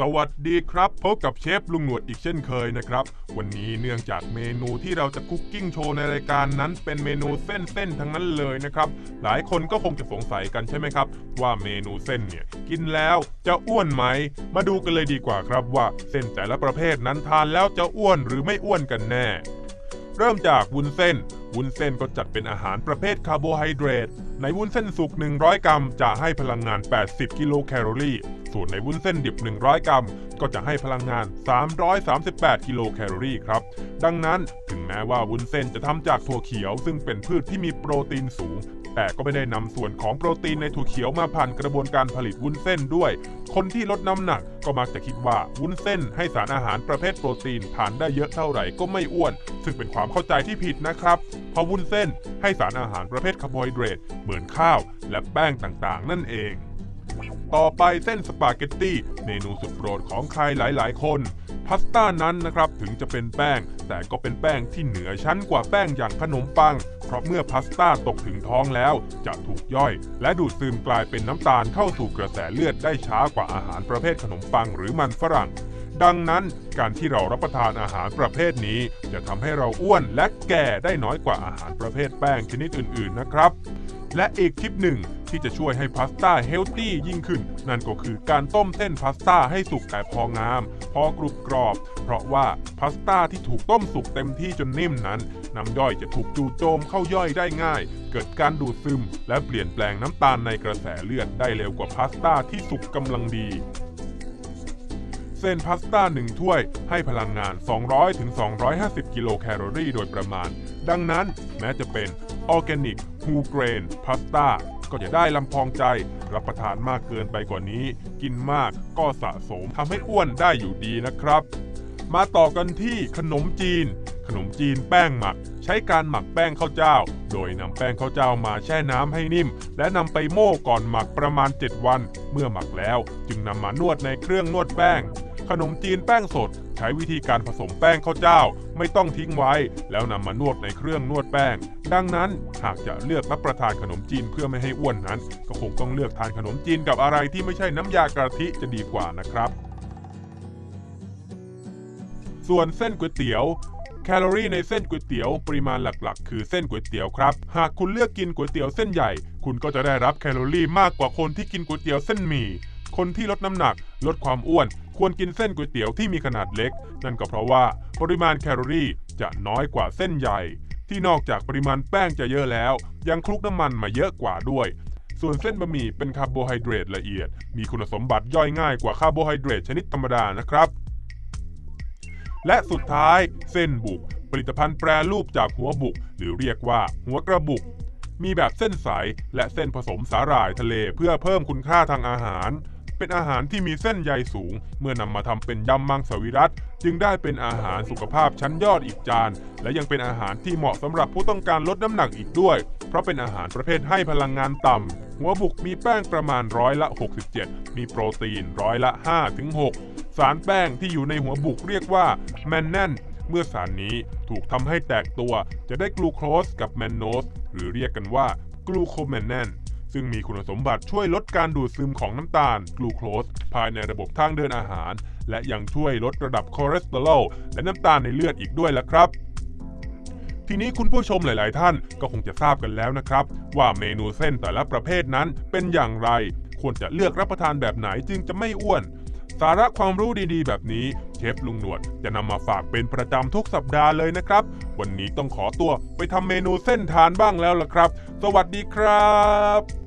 สวัสดีครับ พบกับเชฟลุงหนวดอีกเช่นเคยนะครับ วันนี้เนื่องจากเมนูที่เราจะคุกกิ้งโชว์ในรายการนั้นเป็นเมนูเส้นๆทั้งนั้นเลยนะครับ หลายคนก็คงจะสงสัยกันใช่ไหมครับ ว่าเมนูเส้นเนี่ยกินแล้วจะอ้วนไหม มาดูกันเลยดีกว่าครับว่าเส้นแต่ละประเภทนั้นทานแล้วจะอ้วนหรือไม่อ้วนกันแน่ เริ่มจากวุ้นเส้น วุ้นเส้นก็จัดเป็นอาหารประเภทคาร์โบไฮเดรต ในวุ้นเส้นสุก 100 กรัม จะให้พลังงาน 80 กิโลแคลอรี่ ส่วนในวุ้นเส้นดิบ 100 กรัม ก็จะให้พลังงาน 338 กิโลแคลอรี่ครับ ดังนั้นถึงแม้ว่าวุ้นเส้นจะทำจากถั่วเขียว ซึ่งเป็นพืชที่มีโปรตีนสูง แต่ก็ไม่ได้นำส่วนของโปรตีนในถั่วเขียวมาผ่านกระบวนการผลิตวุ้นเส้นด้วย คนที่ลดน้ำหนักก็มักจะคิดว่าวุ้นเส้นให้สารอาหารประเภทโปรตีนทานได้เยอะเท่าไหร่ก็ไม่อ้วน ซึ่งเป็นความเข้าใจที่ผิดนะครับ เพราะวุ้นเส้นให้สารอาหารประเภทคาร์โบไฮเดรตเหมือนข้าว และแป้งต่างๆ นั่นเอง ต่อไปเส้นสปาเกตตี้เมนูสุดโปรดของใครหลาย ๆ คนพาสต้านั้นนะครับถึงจะเป็นแป้ง แต่ก็เป็นแป้งที่เหนือชั้นกว่าแป้งอย่างขนมปัง เพราะเมื่อพาสต้าตกถึงท้องแล้ว จะถูกย่อย และดูดซึมกลายเป็นน้ำตาลเข้าสู่กระแสเลือดได้ช้ากว่าอาหารประเภทขนมปังหรือมันฝรั่ง ดังนั้นการที่เรารับประทานอาหารประเภทนี้ จะทำให้เราอ้วนและแก่ได้น้อยกว่าอาหารประเภทแป้งชนิดอื่น ๆ นะครับ และอีกทิปหนึ่ง ที่จะช่วยให้พาสต้าเฮลตี้ยิ่งขึ้น นั่นก็คือการต้มเส้นพาสต้าให้สุกแต่พองาม พอกรุบกรอบ เพราะว่าพาสต้าที่ถูกต้มสุกเต็มที่จนนิ่มนั้น น้ำย่อยจะถูกจูโจมเข้าย่อยได้ง่าย เกิดการดูดซึม และเปลี่ยนแปลงน้ำตาลในกระแสเลือดได้เร็วกว่าพาสต้าที่สุกกำลังดีเส้นพาสต้า1ถ้วยให้พลังงาน 200ถึง250กิโลแคลอรี่โดยประมาณ ดังนั้นแม้จะเป็นออร์แกนิกฮูเกรนพาสต้า ก็จะได้ลำพองใจ รับประทานมากเกินไปกว่านี้ กินมากก็สะสมทำให้อ้วนได้อยู่ดีนะครับ มาต่อกันที่ขนมจีน ขนมจีนแป้งหมัก ใช้การหมักแป้งข้าวเจ้า โดยนำแป้งข้าวเจ้ามาแช่น้ำให้นิ่ม และนำไปโม่ก่อนหมักประมาณ 7 วัน เมื่อหมักแล้ว จึงนำมานวดในเครื่องนวดแป้ง ขนมจีนแป้งสด ใช้วิธีการผสมแป้งข้าวเจ้า ไม่ต้องทิ้งไว้ แล้วนำมานวดในเครื่องนวดแป้ง ดังนั้นหากจะเลือกรับประทานขนมจีนเพื่อไม่ให้อ้วนนั้น ก็คงต้องเลือกทานขนมจีนกับอะไรที่ไม่ใช่น้ำยากะทิจะดีกว่านะครับ ส่วนเส้นก๋วยเตี๋ยวแคลอรี่ในเส้นก๋วยเตี๋ยวปริมาณหลักๆ คือเส้นก๋วยเตี๋ยวครับ หากคุณเลือกกินก๋วยเตี๋ยวเส้นใหญ่ คุณก็จะได้รับแคลอรี่มากกว่าคนที่กินก๋วยเตี๋ยวเส้นหมี่ คนที่ลดน้ำหนัก ลดความอ้วน ควรกินเส้นก๋วยเตี๋ยวที่มีขนาดเล็ก นั่นก็เพราะว่าปริมาณแคลอรี่จะน้อยกว่าเส้นใหญ่ ที่นอกจากปริมาณแป้งจะเยอะแล้ว ยังคลุกน้ำมันมาเยอะกว่าด้วย ส่วนเส้นบะหมี่เป็นคาร์โบไฮเดรตละเอียด มีคุณสมบัติย่อยง่ายกว่าคาร์โบไฮเดรตชนิดธรรมดานะครับ และสุดท้ายเส้นบุก ผลิตภัณฑ์แปรรูปจากหัวบุก หรือเรียกว่าหัวกระบุกมีแบบเส้นใส และเส้นผสมสาหร่ายทะเลเพื่อเพิ่มคุณค่าทางอาหาร เป็นอาหารที่มีเส้นใยสูง เมื่อนำมาทำเป็นยำมังสวิรัตจึงได้เป็นอาหารสุขภาพชั้นยอดอีกจาน และยังเป็นอาหารที่เหมาะสำหรับผู้ต้องการลดน้ำหนักอีกด้วย เพราะเป็นอาหารประเภทให้พลังงานต่ำ หัวบุกมีแป้งประมาณร้อยละ 67 มีโปรตีนร้อยละ5ถึง6สารแป้งที่อยู่ในหัวบุกเรียกว่าแมนแนนเมื่อสารนี้ถูกทำให้แตกตัว จะได้กลูโคสกับแมนโนสหรือเรียกกันว่ากลูโคแมนแนน ซึ่งมีคุณสมบัติช่วยลดการดูดซึมของน้ำตาลกลูโคสภายในระบบทางเดินอาหาร และยังช่วยลดระดับคอเลสเตอรอลและน้ำตาลในเลือดอีกด้วยล่ะครับทีนี้คุณผู้ชมหลาย ๆ ท่านก็คงจะทราบกันแล้วนะครับ ว่าเมนูเส้นแต่ละประเภทนั้นเป็นอย่างไร ควรจะเลือกรับประทานแบบไหนจึงจะไม่อ้วน สาระความรู้ดี ๆ แบบนี้เชฟลุงหนวดจะนำมาฝากเป็นประจำทุกสัปดาห์เลยนะครับ วันนี้ต้องขอตัวไปทำเมนูเส้นทานบ้างแล้วล่ะครับ สวัสดีครับ